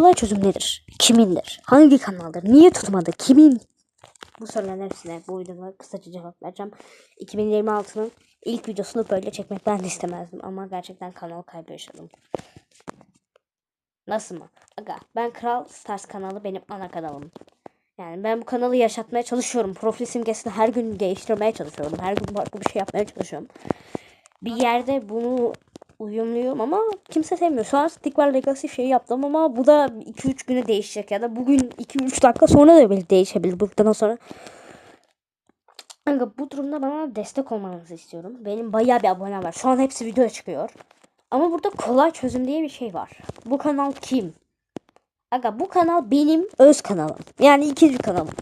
kolay çözüm nedir? Kimindir? Hangi kanaldır? Niye tutmadı? Kimin? Bu soruların hepsine bu videoda kısaca cevap vereceğim. 2026'nın ilk videosunu böyle çekmek ben de istemezdim ama gerçekten kanal kaybı yaşadım. Nasıl mı? Aga ben Kral Stars kanalı benim ana kanalım. Yani ben bu kanalı yaşatmaya çalışıyorum. Profil simgesini her gün değiştirmeye çalışıyorum. Her gün farklı bir şey yapmaya çalışıyorum. Bir yerde bunu uyumluyorum ama kimse sevmiyor. Şu an Stick Legacy şeyi yaptım ama bu da 2-3 güne değişecek ya da bugün 2-3 dakika sonra da böyle değişebilir. Buradan sonra Kanka bu durumda bana destek olmanızı istiyorum. Benim bayağı bir abonem var. Şu an hepsi videoya çıkıyor. Ama burada kolay çözüm diye bir şey var. Bu kanal kim? Aga bu kanal benim öz kanalım. Yani ikinci kanalım.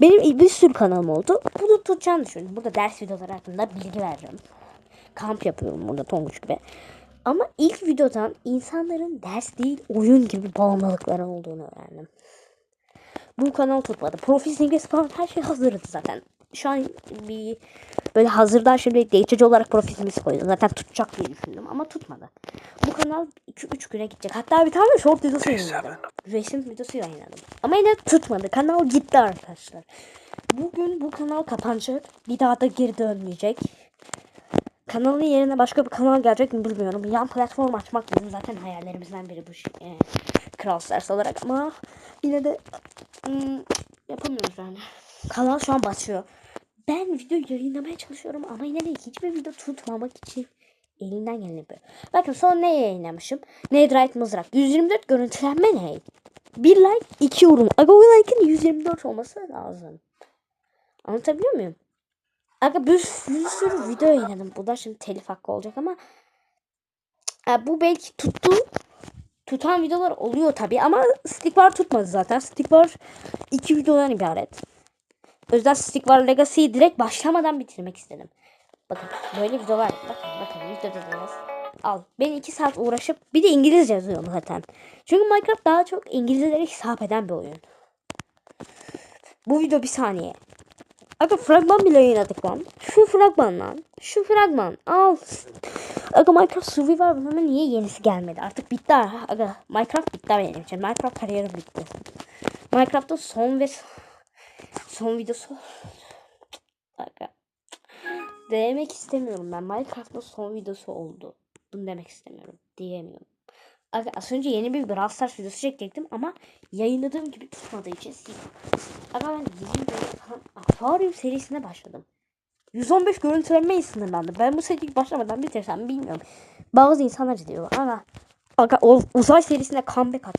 Benim bir sürü kanalım oldu. Bunu tutacağını düşünüyorum. Burada ders videoları hakkında bilgi vereceğim. Kamp yapıyorum burada Tonguç gibi. Ama ilk videodan insanların ders değil oyun gibi bağımlılıkları olduğunu öğrendim. Bu kanal tutmadı. Profil simgesi falan her şey hazırdı zaten. Şu an bir böyle hazırdan şimdi değişici olarak profil simgesi koydum. Zaten tutacak diye düşündüm ama tutmadı. Bu kanal 2-3 güne gidecek. Hatta bir tane short videosu yayınladım. Resim videosu yayınladım. Ama yine tutmadı. Kanal gitti arkadaşlar. Bugün bu kanal kapanacak. Bir daha da geri dönmeyecek. Kanalın yerine başka bir kanal gelecek mi bilmiyorum. Yan platform açmak bizim zaten hayallerimizden biri bu şey, e, Kral Stars olarak ama yine de ım, yapamıyoruz yani. Kanal şu an batıyor. Ben video yayınlamaya çalışıyorum ama yine de hiçbir video tutmamak için elinden geleni yapıyor. Bakın son ne yayınlamışım? Netherite mızrak. 124 görüntülenme ne? Bir like, iki yorum. Aga o like'ın 124 olması lazım. Anlatabiliyor muyum? Aga bir, bir sürü video yayınladım. Bu da şimdi telif hakkı olacak ama e, bu belki tuttu. Tutan videolar oluyor tabi ama Stick War tutmadı zaten. Stick War iki videodan ibaret. O yüzden Stick War Legacy'yi direkt başlamadan bitirmek istedim. Bakın böyle videolar. Bakın bakın video dediniz. Al. Ben iki saat uğraşıp bir de İngilizce yazıyorum zaten. Çünkü Minecraft daha çok İngilizcelere hitap eden bir oyun. Bu video bir saniye. Aga fragman bile yayınladık lan. Şu fragman lan. Şu fragman. Al. Aga Minecraft Survivor bölümü niye yenisi gelmedi? Artık bitti. Aga Minecraft bitti benim için. Minecraft kariyerim bitti. Minecraft'ın son ve son videosu. Aga. Demek istemiyorum ben. Minecraft'ın son videosu oldu. Bunu demek istemiyorum. Diyemiyorum. Az önce yeni bir Brawl Stars videosu çekecektim ama yayınladığım gibi tutmadığı için sildim. Aga ben yeni bir falan akvaryum serisine başladım. 115 görüntülenmeyi sınırlandı. Ben bu seriyi başlamadan bitirsem bilmiyorum. Bazı insanlar diyor ama Aga o uzay serisine comeback attım.